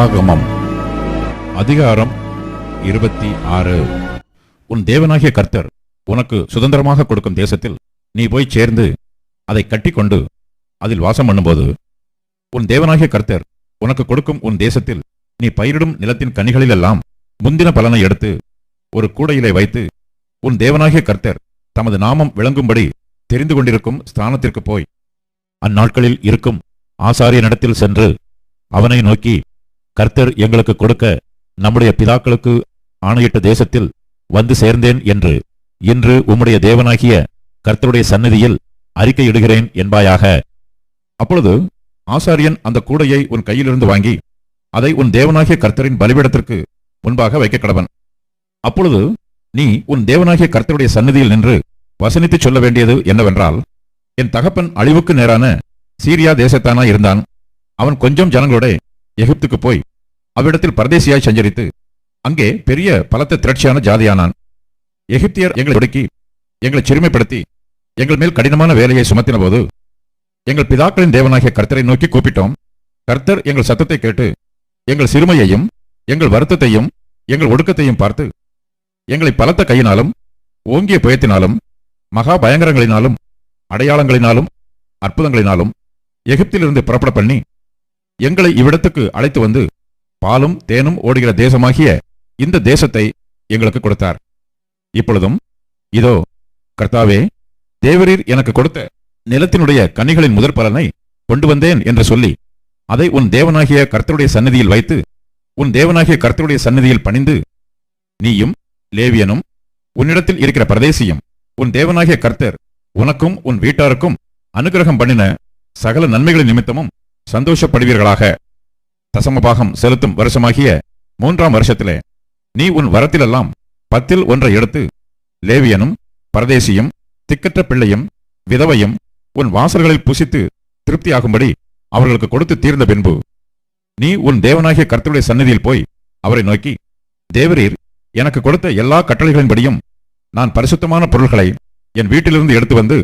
உபாகமம் அதிகாரம் இருபத்தி ஆறு. உன் தேவனாகிய கர்த்தர் உனக்கு சுதந்திரமாக கொடுக்கும் தேசத்தில் நீ போய் சேர்ந்து அதை கட்டிக்கொண்டு அதில் வாசம் பண்ணும்போது உன் தேவனாகிய கர்த்தர் உனக்கு கொடுக்கும் உன் தேசத்தில் நீ பயிரிடும் நிலத்தின் கனிகளிலெல்லாம் முந்தின பலனை எடுத்து ஒரு கூடையிலே வைத்து உன் தேவனாகிய கர்த்தர் தமது நாமம் விளங்கும்படி தெரிந்து கொண்டிருக்கும் ஸ்தானத்திற்கு போய் அந்நாட்களில் இருக்கும் ஆசாரிய நடத்தில் சென்று அவனை நோக்கி கர்த்தர் எங்களுக்கு கொடுக்க நம்முடைய பிதாக்களுக்கு ஆணையிட்ட தேசத்தில் வந்து சேர்ந்தேன் என்று இன்று உம்முடைய தேவனாகிய கர்த்தருடைய சந்நிதியில் அறிக்கையிடுகிறேன் என்பாயாக. அப்பொழுது ஆசாரியன் அந்த கூடையை உன் கையிலிருந்து வாங்கி அதை உன் தேவனாகிய கர்த்தரின் பலிபீடத்திற்கு முன்பாக வைக்க கடவன் அப்பொழுது நீ உன் தேவனாகிய கர்த்தருடைய சந்நிதியில் நின்று வசனித்து சொல்ல வேண்டியது என்னவென்றால் என் தகப்பன் அழிவுக்கு நேரான சீரியா தேசத்தானா இருந்தான். அவன் கொஞ்சம் ஜனங்களோட எகிப்துக்கு போய் அவ்விடத்தில் பரதேசியாய் சஞ்சரித்து அங்கே பெரிய பலத்த திரட்சியான ஜாதியானான். எகிப்தியர் எங்களை ஒடுக்கி எங்களை சிறுமைப்படுத்தி எங்கள் மேல் கடினமான வேலையை சுமத்தின போது எங்கள் பிதாக்களின் தேவனாகிய கர்த்தரை நோக்கி கூப்பிட்டோம். கர்த்தர் எங்கள் சத்தத்தை கேட்டு எங்கள் சிறுமையையும் எங்கள் வருத்தத்தையும் எங்கள் ஒடுக்கத்தையும் பார்த்து எங்களை பலத்த கையினாலும் ஓங்கிய புயத்தினாலும் மகா பயங்கரங்களினாலும் அடையாளங்களினாலும் அற்புதங்களினாலும் எகிப்திலிருந்து புறப்பட பண்ணி எங்களை இவ்விடத்துக்கு அழைத்து வந்து பாலும் தேனும் ஓடுகிற தேசமாகிய இந்த தேசத்தை எங்களுக்கு கொடுத்தார். இப்பொழுதும் இதோ கர்த்தாவே தேவரீர் எனக்கு கொடுத்த நிலத்தினுடைய கனிகளின் முதற் பலனை கொண்டு வந்தேன் என்று சொல்லி அதை உன் தேவனாகிய கர்த்தருடைய சன்னதியில் வைத்து உன் தேவனாகிய கர்த்தருடைய சந்நிதியில் பணிந்து நீயும் லேவியனும் உன்னிடத்தில் இருக்கிற பிரதேசியும் உன் தேவனாகிய கர்த்தர் உனக்கும் உன் வீட்டாருக்கும் அனுகிரகம் பண்ணின சகல நன்மைகளின் நிமித்தமும் சந்தோஷப்படுவீர்களாக. தசமபாகம் செலுத்தும் வருஷமாகிய மூன்றாம் வருஷத்திலே நீ உன் வரத்திலெல்லாம் பத்தில் ஒன்றை எடுத்து லேவியனும் பரதேசியும் திக்கற்ற பிள்ளையும் விதவையும் உன் வாசல்களில் புசித்து திருப்தியாகும்படி அவர்களுக்கு கொடுத்து தீர்ந்த பின்பு நீ உன் தேவனாகிய கர்த்தருடைய சந்நிதியில் போய் அவரை நோக்கி தேவரீர் எனக்கு கொடுத்த எல்லா கட்டளைகளின்படியும் நான் பரிசுத்தமான பொருள்களை என் வீட்டிலிருந்து எடுத்து வந்து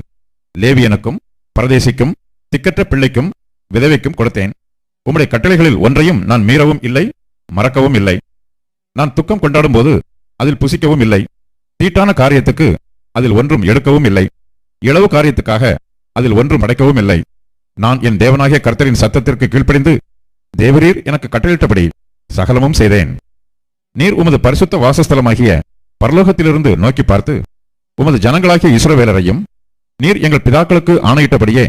லேவியனுக்கும் பரதேசிக்கும் திக்கற்ற பிள்ளைக்கும் விதவைக்கும் கொடுத்தேன். உம்முடைய கட்டளைகளில் ஒன்றையும் நான் மீறவும் இல்லை மறக்கவும் இல்லை. நான் துக்கம் கொண்டாடும் போது அதில் புசிக்கவும் இல்லை. தீட்டான காரியத்துக்கு அதில் ஒன்றும் எடுக்கவும் இல்லை. இளவு காரியத்துக்காக அதில் ஒன்றும் அடைக்கவும் இல்லை. நான் என் தேவனாகிய கர்த்தரின் சத்தத்திற்கு கீழ்ப்படிந்து தேவரீர் எனக்கு கட்டளிட்டபடி சகலமும் செய்தேன். நீர் உமது பரிசுத்த வாசஸ்தலமாகிய பரலோகத்திலிருந்து நோக்கி பார்த்து உமது ஜனங்களாகிய இஸ்ரவேலரையும் நீர் எங்கள் பிதாக்களுக்கு ஆணையிட்டபடியே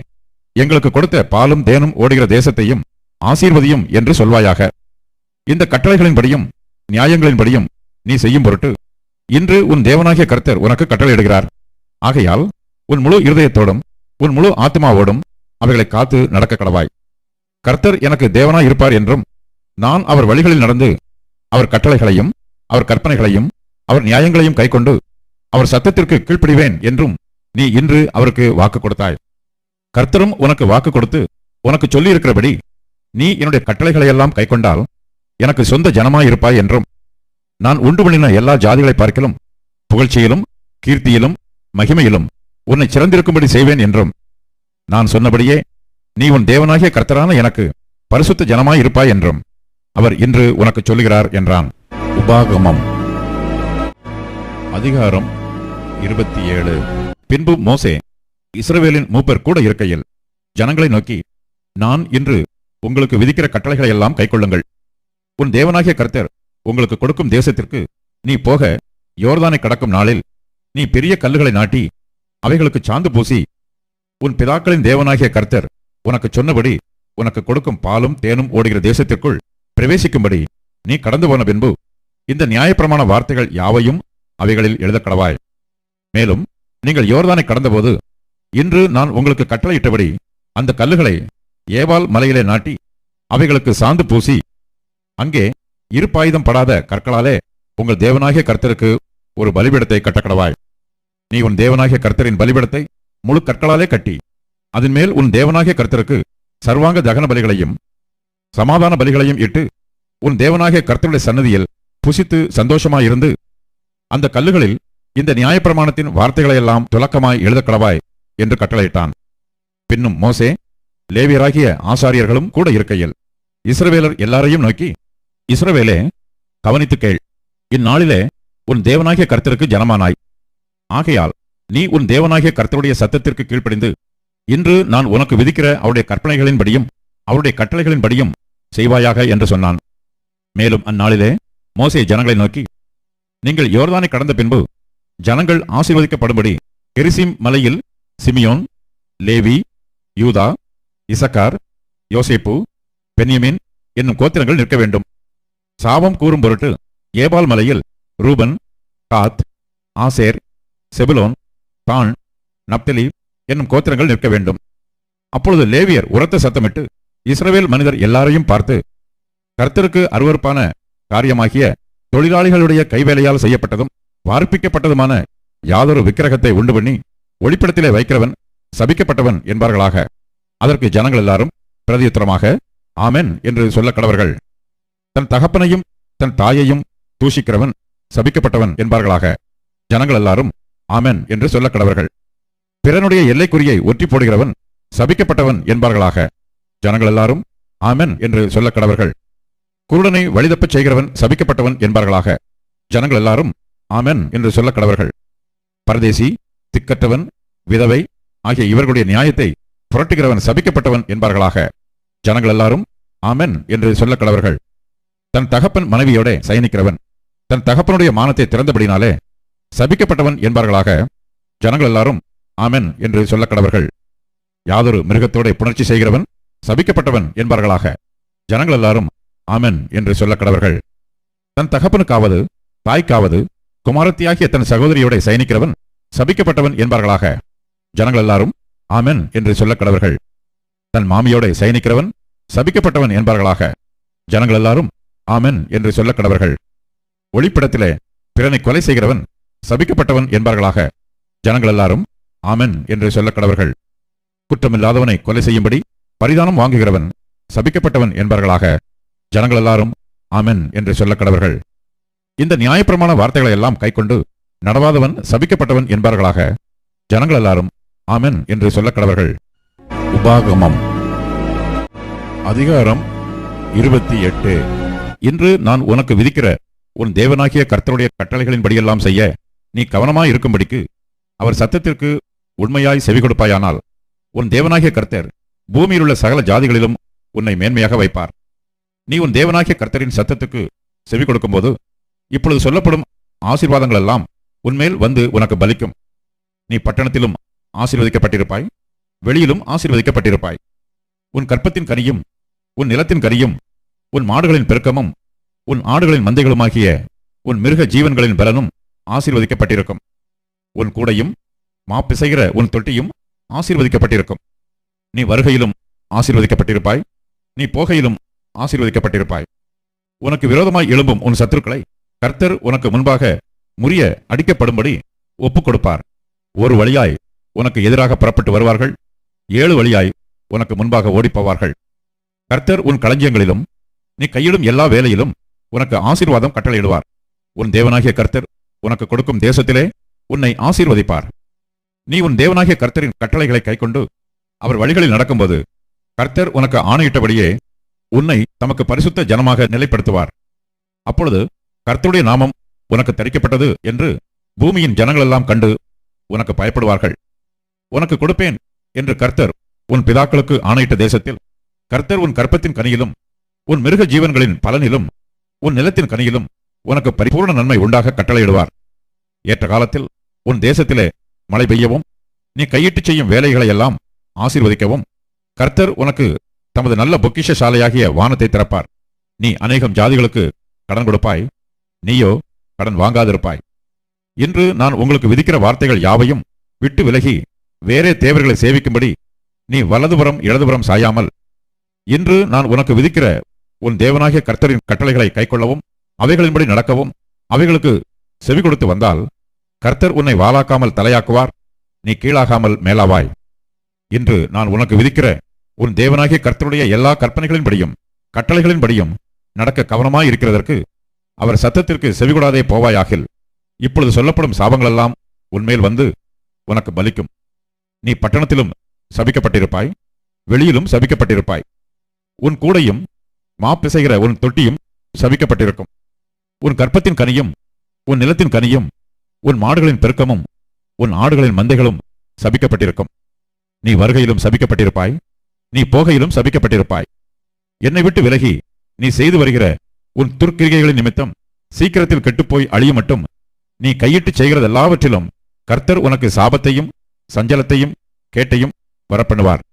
எங்களுக்கு கொடுத்த பாலும் தேனும் ஓடுகிற தேசத்தையும் ஆசீர்வதியும் என்று சொல்வாயாக. இந்த கட்டளைகளின்படியும் நியாயங்களின்படியும் நீ செய்யும் பொருட்டு இன்று உன் தேவனாகிய கர்த்தர் உனக்கு கட்டளையிடுகிறார். ஆகையால் உன் முழு இருதயத்தோடும் உன் முழு ஆத்மாவோடும் அவைகளை காத்து நடக்க கடவாய். கர்த்தர் எனக்கு தேவனாய் இருப்பார் என்றும் நான் அவர் வழிகளில் நடந்து அவர் கட்டளைகளையும் அவர் கற்பனைகளையும் அவர் நியாயங்களையும் கைக்கொண்டு அவர் சத்தத்திற்கு கீழ்ப்படிவேன் என்றும் நீ இன்று அவருக்கு வாக்கு கொடுத்தாய். கர்த்தரும் உனக்கு வாக்கு கொடுத்து உனக்கு சொல்லியிருக்கிறபடி நீ என்னுடைய கட்டளைகளையெல்லாம் கைக்கொண்டால் எனக்கு சொந்த ஜனமாயிருப்பாய் என்றும் நான் உண்டு பண்ணின எல்லா ஜாதிகளை பார்க்கிலும் புகழ்ச்சியிலும் கீர்த்தியிலும் மகிமையிலும் உன்னை சிறந்திருக்கும்படி செய்வேன் என்றும் நான் சொன்னபடியே நீ உன் தேவனாகிய கர்த்தரான எனக்கு பரிசுத்த ஜனமாய் இருப்பாய் என்றும் அவர் இன்று உனக்கு சொல்லுகிறார் என்றான். உபாகமம். அதிகாரம் இருபத்தி ஏழு. பின்பு மோசே இஸ்ரவேலின் மூப்பர் கூட இருக்கையில் ஜனங்களை நோக்கி நான் இன்று உங்களுக்கு விதிக்கிற கட்டளைகளை எல்லாம் கைக்கொள்ளுங்கள். உன் தேவனாகிய கர்த்தர் உங்களுக்கு கொடுக்கும் தேசத்திற்கு நீ போக யோர்தானை கடக்கும் நாளில் நீ பெரிய கல்லுகளை நாட்டி அவைகளுக்கு சாந்து பூசி உன் பிதாக்களின் தேவனாகிய கர்த்தர் உனக்கு சொன்னபடி உனக்கு கொடுக்கும் பாலும் தேனும் ஓடுகிற தேசத்திற்குள் பிரவேசிக்கும்படி நீ கடந்து போன பின்பு இந்த நியாயப்பிரமாண வார்த்தைகள் யாவையும் அவைகளில் எழுதக்கடவாய். மேலும் நீங்கள் யோர்தானை கடந்தபோது இன்று நான் உங்களுக்கு கட்டளையிட்டபடி அந்த கல்லுகளை ஏவால் மலையிலே நாட்டி அவைகளுக்கு சாந்து பூசி அங்கே இருப்பாயுதம் படாத கற்களாலே உங்கள் தேவனாகிய கர்த்தருக்கு ஒரு பலிபிடத்தை கட்டக்கடவாய். நீ உன் தேவனாகிய கர்த்தரின் பலிபிடத்தை முழு கற்களாலே கட்டி அதன் மேல் உன் தேவனாகிய கர்த்தருக்கு சர்வாங்க தகன பலிகளையும் சமாதான பலிகளையும் இட்டு உன் தேவனாகிய கர்த்தருடைய சன்னதியில் புசித்து சந்தோஷமாயிருந்து அந்த கல்லுகளில் இந்த நியாயப்பிரமாணத்தின் வார்த்தைகளையெல்லாம் துலக்கமாய் எழுதக்கடவாய் என்று கட்டளையிட்டான். பின்னும் மோசே லேவியராகிய ஆசாரியர்களும் கூட இருக்கையில் இஸ்ரவேலர் எல்லாரையும் நோக்கி இஸ்ரவேலே கவனித்து கேள். இந்நாளிலே உன் தேவனாகிய கர்த்தருக்கு ஜனமானாய். ஆகையால் நீ உன் தேவனாகிய கர்த்தருடைய சத்தத்திற்கு கீழ்ப்படிந்து இன்று நான் உனக்கு விதிக்கிற அவருடைய கற்பனைகளின்படியும் அவருடைய கட்டளைகளின்படியும் செய்வாயாக என்று சொன்னான். மேலும் அந்நாளிலே மோசே ஜனங்களை நோக்கி நீங்கள் யோர்தானை கடந்த பின்பு ஜனங்கள் ஆசீர்வதிக்கப்படும்படி கெரிசிம் மலையில் Simeon Levi Judah Issachar Joseph Benjamin என்னும் கோத்திரங்கள் நிற்க வேண்டும். சாபம் கூறும் பொருட்டு ஏபால் மலையில் ரூபன் காத் ஆசேர் செபுலோன் தான் நப்தலி என்னும் கோத்திரங்கள் நிற்க வேண்டும். அப்பொழுது லேவியர் உரத்த சத்தமிட்டு இஸ்ரவேல் மனிதர் எல்லாரையும் பார்த்து கர்த்தருக்கு அருவருப்பான காரியமாகிய தொழிலாளிகளுடைய கைவேலையால் செய்யப்பட்டதும் வார்ப்பிக்கப்பட்டதுமான யாதொரு விக்கிரகத்தை உண்டு பண்ணி ஒளிப்படத்திலே வைக்கிறவன் சபிக்கப்பட்டவன் என்பார்களாக. அதற்கு ஜனங்கள் எல்லாரும் பிரதியுத்தரமாக ஆமென் என்று சொல்ல கடவர்கள். தன் தகப்பனையும் தன் தாயையும் தூஷிக்கிறவன் சபிக்கப்பட்டவன் என்பார்களாக. ஜனங்கள் எல்லாரும் ஆமென் என்று சொல்ல கடவர்கள். பிறனுடைய எல்லைக்குறியை ஒற்றி போடுகிறவன் சபிக்கப்பட்டவன் என்பார்களாக. ஜனங்கள் எல்லாரும் ஆமென் என்று சொல்ல கடவர்கள். குருடனை வழிதப்பச் செய்கிறவன் சபிக்கப்பட்டவன் என்பார்களாக. ஜனங்கள் எல்லாரும் ஆமென் என்று சொல்ல கடவர்கள். பரதேசி திக்கற்றவன் விதவை ஆகிய இவர்களுடைய நியாயத்தை புரட்டுகிறவன் சபிக்கப்பட்டவன் என்பார்களாக. ஜனங்கள் எல்லாரும் ஆமென் என்று சொல்ல கடவர்கள் தன் தகப்பன் மனைவியோட சயனிக்கிறவன் தன் தகப்பனுடைய மானத்தை திறந்தபடினாலே சபிக்கப்பட்டவன் என்பார்களாக. ஜனங்கள் எல்லாரும் ஆமென் என்று சொல்ல கடவர்கள் யாதொரு மிருகத்தோட புணர்ச்சி செய்கிறவன் சபிக்கப்பட்டவன் என்பார்களாக. ஜனங்கள் எல்லாரும் ஆமென் என்று சொல்ல கடவர்கள் தன் தகப்பனுக்காவது தாய்க்காவது குமாரத்தியாகிய தன் சகோதரியோட சயனிக்கிறவன் சபிக்கப்பட்டவன் என்பார்களாக. ஜனங்கள் எல்லாரும் ஆமென் என்று சொல்ல கடவர்கள் தன் மாமியோட சயனிக்கிறவன் சபிக்கப்பட்டவன் என்பார்களாக. ஜனங்கள் எல்லாரும் ஆமென் என்று சொல்ல கடவர்கள் ஒளிப்படத்திலே பிறனை கொலை செய்கிறவன் சபிக்கப்பட்டவன் என்பார்களாக. ஜனங்கள் எல்லாரும் ஆமென் என்று சொல்ல கடவர்கள் குற்றமில்லாதவனை கொலை செய்யும்படி பரிதானம் வாங்குகிறவன் சபிக்கப்பட்டவன் என்பார்களாக. ஜனங்கள் எல்லாரும் ஆமென் என்று சொல்ல கடவர்கள் இந்த நியாயப்பிரமான வார்த்தைகளை எல்லாம் கைக்கொண்டு நடவாதவன் சபிக்கப்பட்டவன் என்பார்களாக. ஜனங்கள் எல்லாரும் ஆமென் என்று சொல்ல கடவர்கள் உபாகமம். அதிகாரம் இருபத்தி எட்டு. இன்று நான் உனக்கு விதிக்கிற உன் தேவனாகிய கர்த்தருடைய கட்டளைகளின்படியெல்லாம் செய்ய நீ கவனமாய் இருக்கும்படிக்கு அவர் சத்தத்திற்கு உண்மையாய் செவி கொடுப்பாயானால் உன் தேவனாகிய கர்த்தர் பூமியில் உள்ள சகல ஜாதிகளிலும் உன்னை மேன்மையாக வைப்பார். நீ உன் தேவனாகிய கர்த்தரின் சத்தத்துக்கு செவி கொடுக்கும்போது இப்பொழுது சொல்லப்படும் ஆசீர்வாதங்கள் எல்லாம் உன்மேல் வந்து உனக்கு பலிக்கும். நீ பட்டணத்திலும் ஆசீர்வதிக்கப்பட்டிருப்பாய். வெளியிலும் ஆசீர்வதிக்கப்பட்டிருப்பாய். உன் கற்பத்தின் கனியும் உன் நிலத்தின் கனியும் உன் மாடுகளின் பெருக்கமும் உன் ஆடுகளின் மந்தைகளுமாகிய உன் மிருக ஜீவன்களின் பலனும் ஆசீர்வதிக்கப்பட்டிருக்கும். உன் கூடையும் மாப்பிசைகிற உன் தொட்டியும் ஆசீர்வதிக்கப்பட்டிருக்கும். நீ வருகையிலும் ஆசீர்வதிக்கப்பட்டிருப்பாய். நீ போகையிலும் ஆசீர்வதிக்கப்பட்டிருப்பாய். உனக்கு விரோதமாய் எழும்பும் உன் சத்துருக்களை கர்த்தர் உனக்கு முன்பாக முறிய அடிக்கப்படும்படி ஒப்புக் கொடுப்பார் ஒரு வழியாய் உனக்கு எதிராக புறப்பட்டு வருவார்கள். ஏழு வழியாய் உனக்கு முன்பாக ஓடிப்பவார்கள். கர்த்தர் உன் களஞ்சியங்களிலும் நீ கையிடும் எல்லா வேலையிலும் உனக்கு ஆசீர்வாதம் கட்டளையிடுவார். உன் தேவனாகிய கர்த்தர் உனக்கு கொடுக்கும் தேசத்திலே உன்னை ஆசீர்வதிப்பார். நீ உன் தேவனாகிய கர்த்தரின் கட்டளைகளை கைக்கொண்டு அவர் வழிகளில் நடக்கும்போது கர்த்தர் உனக்கு ஆணையிட்டபடியே உன்னை தமக்கு பரிசுத்த ஜனமாக நிலைப்படுத்துவார். அப்பொழுது கர்த்தருடைய நாமம் உனக்கு தரிக்கப்பட்டது என்று பூமியின் ஜனங்களெல்லாம் கண்டு உனக்கு பயப்படுவார்கள். உனக்கு கொடுப்பேன் என்று கர்த்தர் உன் பிதாக்களுக்கு ஆணையிட்ட தேசத்தில் கர்த்தர் உன் கற்பத்தின் கனியிலும் உன் மிருக ஜீவன்களின் பலனிலும் உன் நிலத்தின் கனியிலும் உனக்கு பரிபூர்ண நன்மை உண்டாக கட்டளையிடுவார். ஏற்ற காலத்தில் உன் தேசத்திலே மழை பெய்யவும் நீ கையிட்டுச் செய்யும் வேலைகளை எல்லாம் ஆசீர்வதிக்கவும் கர்த்தர் உனக்கு தமது நல்ல பொக்கிஷ சாலையாகிய வானத்தை திறப்பார். நீ அநேகம் ஜாதிகளுக்கு கடன் கொடுப்பாய் நீயோ கடன் வாங்காதிருப்பாய். இன்று நான் உங்களுக்கு விதிக்கிற வார்த்தைகள் யாவையும் விட்டு விலகி வேறே தேவர்களை சேவிக்கும்படி நீ வலதுபுறம் இடதுபுறம் சாயாமல் இன்று நான் உனக்கு விதிக்கிற உன் தேவனாகிய கர்த்தரின் கட்டளைகளை கைக்கொள்ளவும் அவைகளின்படி நடக்கவும் அவைகளுக்கு செவி கொடுத்து வந்தால் கர்த்தர் உன்னை வாளாக்காமல் தலையாக்குவார் நீ கீழாகாமல் மேலாவாய். இன்று நான் உனக்கு விதிக்கிற உன் தேவனாகிய கர்த்தருடைய எல்லா கற்பனைகளின்படியும் கட்டளைகளின்படியும் நடக்க கவனமாய் இருக்கிறதற்கு அவர் சத்தத்திற்கு செவிகொடாதே போவாயாகில் இப்பொழுது சொல்லப்படும் சாபங்களெல்லாம் உன்மேல் வந்து உனக்கு பலிக்கும். நீ பட்டணத்திலும் சபிக்கப்பட்டிருப்பாய் வெளியிலும் சபிக்கப்பட்டிருப்பாய். உன் கூடையும் மாப்பிசைகிற உன் தொட்டியும் சபிக்கப்பட்டிருக்கும். உன் கற்பத்தின் கனியும் உன் நிலத்தின் கனியும் உன் மாடுகளின் பெருக்கமும் உன் ஆடுகளின் மந்தைகளும் சபிக்கப்பட்டிருக்கும். நீ வருகையிலும் சபிக்கப்பட்டிருப்பாய் நீ போகையிலும் சபிக்கப்பட்டிருப்பாய். என்னை விட்டு விலகி நீ செய்து வருகிற உன் துர்க்கிரிகைகளின் நிமித்தம் சீக்கிரத்தில் கெட்டுப்போய் அழியும் மட்டும் நீ கையிட்டு செய்கிறது எல்லாவற்றிலும் கர்த்தர் உனக்கு சாபத்தையும் சஞ்சலத்தையும் கேட்டையும் வரப்பண்ணுவார்.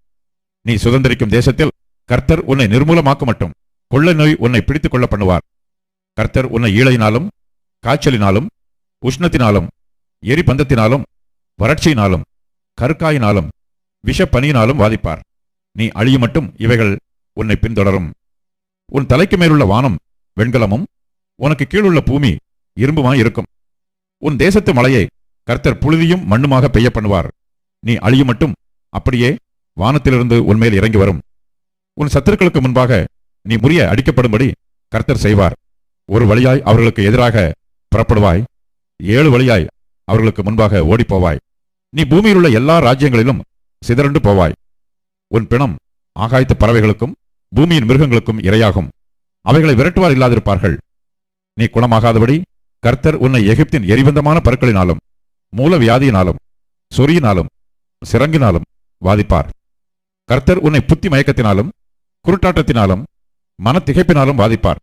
நீ சுதந்திரிக்கும் தேசத்தில் கர்த்தர் உன்னை நிர்மூலமாக்க மட்டும் கொள்ள நோய் உன்னை பிடித்துக் கொள்ள பண்ணுவார் கர்த்தர் உன்னை ஈழையினாலும் காய்ச்சலினாலும் உஷ்ணத்தினாலும் எரிபந்தத்தினாலும் வறட்சியினாலும் கருக்காயினாலும் விஷப்பனியினாலும் வாதிப்பார். நீ அழிய மட்டும் இவைகள் உன்னை பின்தொடரும். உன் தலைக்கு மேலுள்ள வானம் வெண்கலமும் உனக்கு கீழுள்ள பூமி இரும்புமாய் இருக்கும். உன் தேசத்து மலையை கர்த்தர் புழுதியும் மண்ணுமாக பெய்ய பண்ணுவார் நீ அழியும் மட்டும் அப்படியே வானத்திலிருந்து உன்மேல் இறங்கி வரும். உன் சத்துருக்களுக்கு முன்பாக நீ முறிய அடிக்கப்படும்படி கர்த்தர் செய்வார். ஒரு வழியாய் அவர்களுக்கு எதிராக புறப்படுவாய் ஏழு வழியாய் அவர்களுக்கு முன்பாக ஓடிப்போவாய். நீ பூமியில் உள்ள எல்லா ராஜ்யங்களிலும் சிதறண்டு போவாய். உன் பிணம் ஆகாயத்து பறவைகளுக்கும் பூமியின் மிருகங்களுக்கும் இரையாகும். அவைகளை விரட்டுவார் இல்லாதிருப்பார்கள். நீ குணமாகாதபடி கர்த்தர் உன்னை எகிப்தின் எரிபந்தமான பருக்களினாலும் மூல வியாதியினாலும் சொறியினாலும் சிறங்கினாலும் வாதிப்பார். கர்த்தர் உன்னை புத்தி மயக்கத்தினாலும் குருட்டாட்டத்தினாலும் மனத்திகைப்பினாலும் வாதிப்பார்.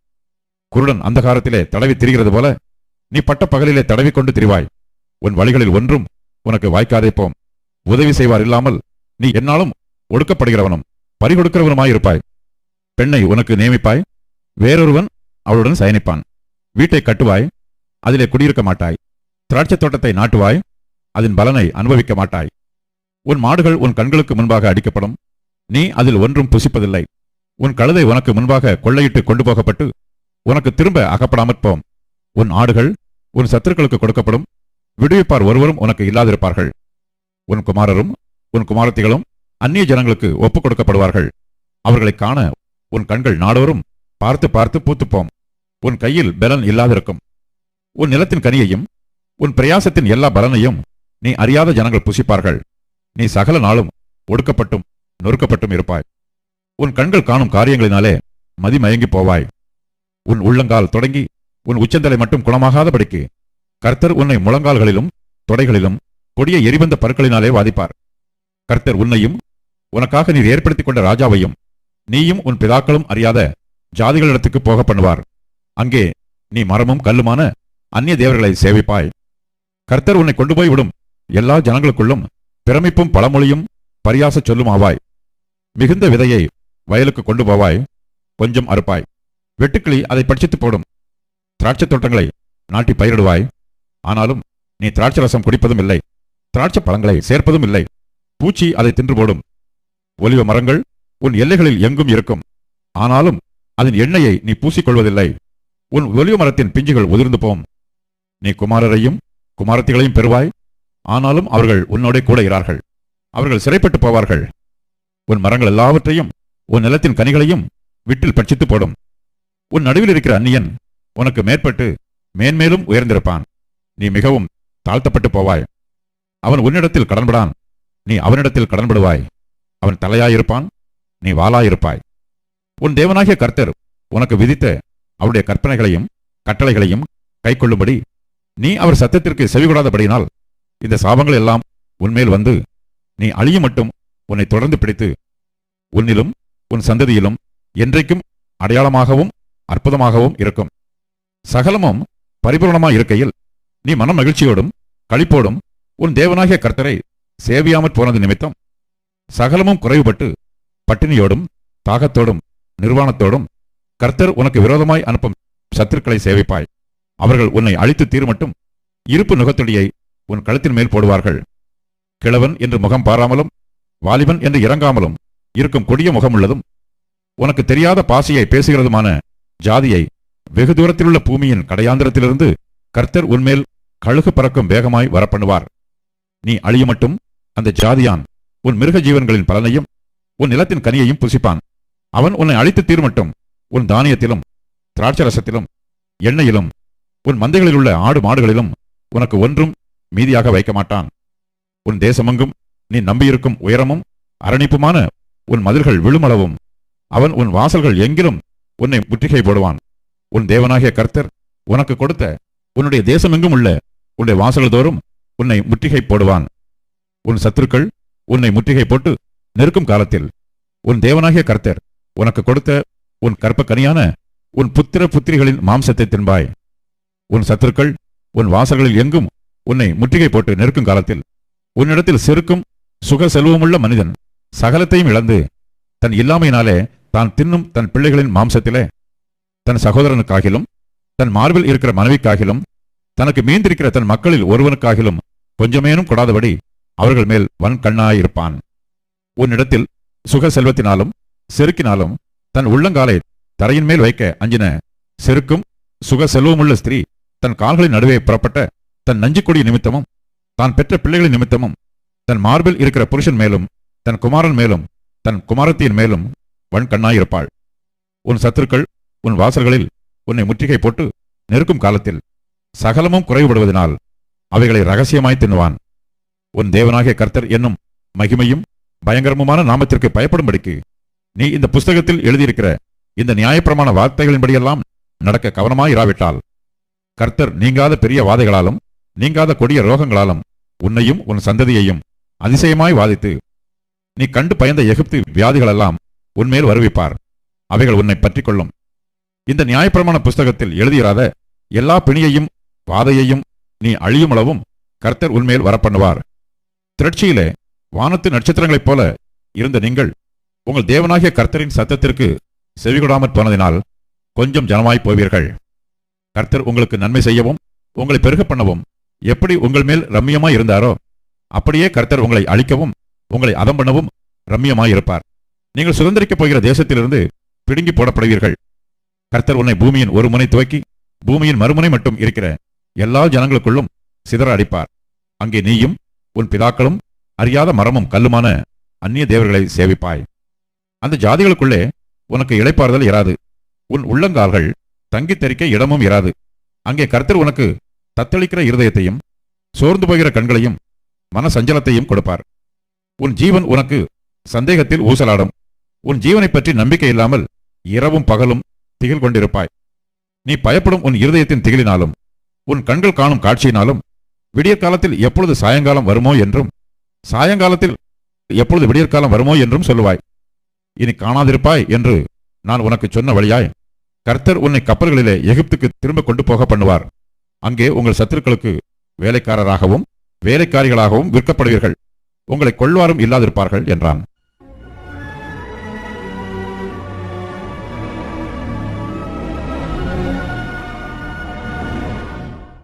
குருடன் அந்தகாரத்திலே தடவி திரிகிறது போல நீ பட்ட பகலிலே தடவிக்கொண்டு திரிவாய். உன் வழிகளில் ஒன்றும் உனக்கு வாய்க்காதே போம். உதவி செய்வார் இல்லாமல் நீ என்னாலும் ஒடுக்கப்படுகிறவனும் பறிகொடுக்கிறவனுமாயிருப்பாய். பெண்ணை உனக்கு நியமிப்பாய். வேறொருவன் அவளுடன் சயனிப்பான். வீட்டை கட்டுவாய். அதிலே குடியிருக்க மாட்டாய். திராட்சைத் தோட்டத்தை நாட்டுவாய். அதன் பலனை அனுபவிக்க மாட்டாய். உன் மாடுகள் உன் கண்களுக்கு முன்பாக அடிக்கப்படும். நீ அதில் ஒன்றும் புசிப்பதில்லை. உன் கழுதை உனக்கு முன்பாக கொள்ளையிட்டு கொண்டு போகப்பட்டு உனக்கு திரும்ப அகப்படாமற் போம் உன் ஆடுகள் உன் சத்துருக்களுக்கு கொடுக்கப்படும். விடுவிப்பார் ஒருவரும் உனக்கு இல்லாதிருப்பார்கள். உன் குமாரரும் உன் குமாரத்திகளும் அந்நிய ஜனங்களுக்கு ஒப்புக் கொடுக்கப்படுவார்கள். அவர்களைக் காண உன் கண்கள் நாடோறும் பார்த்து பார்த்து பூத்துப்போம். உன் கையில் பலன் இல்லாதிருக்கும். உன் நிலத்தின் கனியையும் உன் பிரயாசத்தின் எல்லா பலனையும் நீ அறியாத ஜனங்கள் புசிப்பார்கள். நீ சகல நாளும் ஒடுக்கப்பட்டும் நொறுக்கப்பட்டும் இருப்பாய். உன் கண்கள் காணும் காரியங்களினாலே மதிமயங்கி போவாய். உன் உள்ளங்கால் தொடங்கி உன் உச்சந்தலை மட்டும் குணமாகாதபடிக்கு கர்த்தர் உன்னை முழங்கால்களிலும் தொடைகளிலும் கொடிய எரிவந்த பற்களினாலே வாதிப்பார். கர்த்தர் உன்னையும் உனக்காக நீர் ஏற்படுத்திக் கொண்ட ராஜாவையும் நீயும் உன் பிதாக்களும் அறியாத ஜாதிகளிடத்துக்கு போக பண்ணுவார். அங்கே நீ மரமும் கல்லுமான அந்நிய தேவர்களை சேவிப்பாய். கர்த்தர் உன்னை கொண்டு போய் விடும் எல்லா ஜனங்களுக்குள்ளும் பிரமிப்பும் பழமொழியும் பரியாசச் சொல்லும் ஆவாய். மிகுந்த விதையை வயலுக்கு கொண்டு போவாய். கொஞ்சம் அறுப்பாய். வெட்டுக்கிளி அதை படிச்சித்து போடும். திராட்சைத் தோட்டங்களை நாட்டி பயிரிடுவாய். ஆனாலும் நீ திராட்சை ரசம் குடிப்பதும் இல்லை. திராட்சை பழங்களை சேர்ப்பதும் இல்லை. பூச்சி அதை தின்று போடும். ஒலிவ மரங்கள் உன் எல்லைகளில் எங்கும் இருக்கும். ஆனாலும் அதன் எண்ணெயை நீ பூசிக்கொள்வதில்லை. உன் ஒலிவ மரத்தின் பிஞ்சுகள் உதிர்ந்து போம். நீ குமாரரையும் குமாரத்திகளையும் பெறுவாய். ஆனாலும் அவர்கள் உன்னோட கூட இறார்கள் அவர்கள் சிறைப்பட்டு போவார்கள். உன் மரங்கள் எல்லாவற்றையும் உன் நிலத்தின் கனிகளையும் விட்டில் பட்சித்து போடும். உன் நடுவில் இருக்கிற அந்நியன் உனக்கு மேற்பட்டு மேன்மேலும் உயர்ந்திருப்பான். நீ மிகவும் தாழ்த்தப்பட்டு போவாய். அவன் உன்னிடத்தில் கடன்படான். நீ அவனிடத்தில் கடன்படுவாய். அவன் தலையாயிருப்பான். நீ வாளாயிருப்பாய். உன் தேவனாகிய கர்த்தர் உனக்கு விதித்த அவருடைய கற்பனைகளையும் கட்டளைகளையும் கைக்கொள்ளும்படி நீ அவர் சத்தத்திற்கு செவிகொடாதபடியினால் இந்த சாபங்கள் எல்லாம் உன்மேல் வந்து நீ அழிய மட்டும் உன்னை தொடர்ந்து பிடித்து உன்னிலும் உன் சந்ததியிலும் என்றைக்கும் அடையாளமாகவும் அற்புதமாகவும் இருக்கும். சகலமும் பரிபூரணமாய் இருக்கையில் நீ மன மகிழ்ச்சியோடும் களிப்போடும் உன் தேவனாகிய கர்த்தரை சேவியாமற் போனது நிமித்தம் சகலமும் குறைவுபட்டு பட்டினியோடும் தாகத்தோடும் நிர்வாணத்தோடும் கர்த்தர் உனக்கு விரோதமாய் அனுப்பும் சத்துருக்களை சேவிப்பாய். அவர்கள் உன்னை அழித்து தீர்மட்டும் இருப்பு நுகத்தொடியை உன் கழுத்தின் மேல் போடுவார்கள். கிழவன் என்று முகம் பாராமலும் வாலிபன் என்று இறங்காமலும் இருக்கும் கொடிய முகமுள்ளதும் உனக்கு தெரியாத பாசையை பேசுகிறதுமான ஜாதியை வெகு தூரத்திலுள்ள பூமியின் கடையாந்திரத்திலிருந்து கர்த்தர் உன்மேல் கழுகு பறக்கும் வேகமாய் வரப்பண்ணுவார். நீ அழிய மட்டும் அந்த ஜாதியான் உன் மிருக ஜீவன்களின் பலனையும் உன் நிலத்தின் கனியையும் புசிப்பான். அவன் உன்னை அழித்து தீர்மட்டும் உன் தானியத்திலும் திராட்சரசத்திலும் எண்ணெயிலும் உன் மந்தைகளில் உள்ள ஆடு மாடுகளிலும் உனக்கு ஒன்றும் மீதியாக வைக்க மாட்டான். உன் தேசமெங்கும் நீ நம்பியிருக்கும் உயரமும் அரணிப்புமான உன் மதில்கள் விழுமளவும். அவன் உன் வாசல்கள் எங்கிலும் உன்னை முற்றுகை போடுவான். உன் தேவனாகிய கர்த்தர் உனக்கு கொடுத்த உன்னுடைய தேசமெங்கும் உள்ள உன்னுடைய வாசல்கள் தோறும் உன்னை முற்றுகை போடுவான். உன் சத்துருக்கள் உன்னை முற்றுகை போட்டு நெருக்கும் காலத்தில் உன் தேவனாகிய கர்த்தர் உனக்கு கொடுத்த உன் கற்பக்கனியான உன் புத்திர புத்திரிகளின் மாம்சத்தை தின்பாய். உன் சத்துருக்கள் உன் வாசல்களில் எங்கும் உன்னை முற்றுகை போட்டு நெருக்கும் காலத்தில் உன்னிடத்தில் செருக்கும் சுக செல்வமுள்ள மனிதன் சகலத்தையும் இழந்து தன் இல்லாமையினாலே தான் தின்னும் தன் பிள்ளைகளின் மாம்சத்திலே தன் சகோதரனுக்காகிலும் தன் மார்பில் இருக்கிற மனைவிக்காகிலும் தனக்கு மீந்திருக்கிற தன் மக்களில் ஒருவனுக்காகிலும் கொஞ்சமேனும் கொடாதபடி அவர்கள் மேல் வன்கண்ணாயிருப்பான். உன்னிடத்தில் சுக செல்வத்தினாலும் செருக்கினாலும் தன் உள்ளங்காலை தரையின் மேல் வைக்க அஞ்சின செருக்கும் சுக செல்வமுள்ள ஸ்திரீ தன் கால்களின் நடுவே புறப்பட்ட தன் நஞ்சுக்கொடி நிமித்தமும் தான் பெற்ற பிள்ளைகளின் நிமித்தமும் தன் மார்பில் இருக்கிற புருஷன் மேலும் தன் குமாரன் மேலும் தன் குமாரத்தியின் மேலும் வன்கண்ணாயிருப்பாள். உன் சத்துருக்கள் உன் வாசல்களில் உன்னை முற்றுகை போட்டு நெருக்கும் காலத்தில் சகலமும் குறைவுபடுவதனால் அவைகளை ரகசியமாய் தின்னுவான். உன் தேவனாகிய கர்த்தர் என்னும் மகிமையும் பயங்கரமுமான நாமத்திற்கு பயப்படும்படிக்கு நீ இந்த புஸ்தகத்தில் எழுதியிருக்கிற இந்த நியாயப்பிரமான வார்த்தைகளின்படியெல்லாம் நடக்க கவனமாயிராவிட்டால் கர்த்தர் நீங்காத பெரிய வாதைகளாலும் நீங்காத கொடிய ரோகங்களாலும் உன்னையும் உன் சந்ததியையும் அதிசயமாய் வாதித்து நீ கண்டு பயந்த எகிப்து வியாதிகளெல்லாம் உன்மேல் வருவிப்பார். அவைகள் உன்னை பற்றிக் கொள்ளும் இந்த நியாயப்பிரமாண புஸ்தகத்தில் எழுதியிராத எல்லா பிணியையும் வாதையையும் நீ அழியுமளவும் கர்த்தர் உன்மேல் வரப்பண்ணுவார். திரட்சியிலே வானத்து நட்சத்திரங்களைப் போல இருந்த நீங்கள் உங்கள் தேவனாகிய கர்த்தரின் சத்தத்திற்கு செவிகொடாமற் போனதினால் கொஞ்சம் ஜனமாய் போவீர்கள். கர்த்தர் உங்களுக்கு நன்மை செய்யவும் உங்களை பெருக பண்ணவும் எப்படி உங்கள் மேல் ரம்மியமாய் இருந்தாரோ அப்படியே கர்த்தர் உங்களை அழிக்கவும் உங்களை அதம் பண்ணவும் ரம்மியமாயிருப்பார். நீங்கள் சுதந்திரிக்கப் போகிற தேசத்திலிருந்து பிடுங்கி போடப்படுவீர்கள். கர்த்தர் உன்னை பூமியின் ஒரு முனை துவக்கி பூமியின் மறுமுனை மட்டும் இருக்கிற எல்லா ஜனங்களுக்குள்ளும் சிதற அடிப்பார் அங்கே நீயும் உன் பிதாக்களும் அறியாத மரமும் கல்லுமான அந்நிய தேவர்களை சேவிப்பாய். அந்த ஜாதிகளுக்குள்ளே உனக்கு இழைப்பாறுதல் இராது. உன் உள்ளங்கால்கள் தங்கித் தெரிக்க இடமும் இராது. அங்கே கர்த்தர் உனக்கு தத்தளிக்கிற இருதயத்தையும் சோர்ந்து போகிற கண்களையும் மன சஞ்சலத்தையும் கொடுப்பார். உன் ஜீவன் உனக்கு சந்தேகத்தில் ஊசலாடும். உன் ஜீவனைப் பற்றி நம்பிக்கை இல்லாமல் இரவும் பகலும் திகில் கொண்டிருப்பாய். நீ பயப்படும் உன் இருதயத்தின் திகிலினாலும் உன் கண்கள் காணும் காட்சியினாலும் விடியற்காலத்தில் எப்பொழுது சாயங்காலம் வருமோ என்றும் சாயங்காலத்தில் எப்பொழுது விடியற்காலம் வருமோ என்றும் சொல்லுவாய். இனி காணாதிருப்பாய் என்று நான் உனக்கு சொன்ன வழியாய் கர்த்தர் உன்னை கப்பல்களிலே எகிப்துக்கு திரும்ப கொண்டு போக பண்ணுவார். அங்கே உங்கள் சத்துருக்களுக்கு வேலைக்காரராகவும் வேலைக்காரிகளாகவும் விற்கப்படுவீர்கள். உங்களை கொள்வாரும் இல்லாதிருப்பார்கள் என்றான்.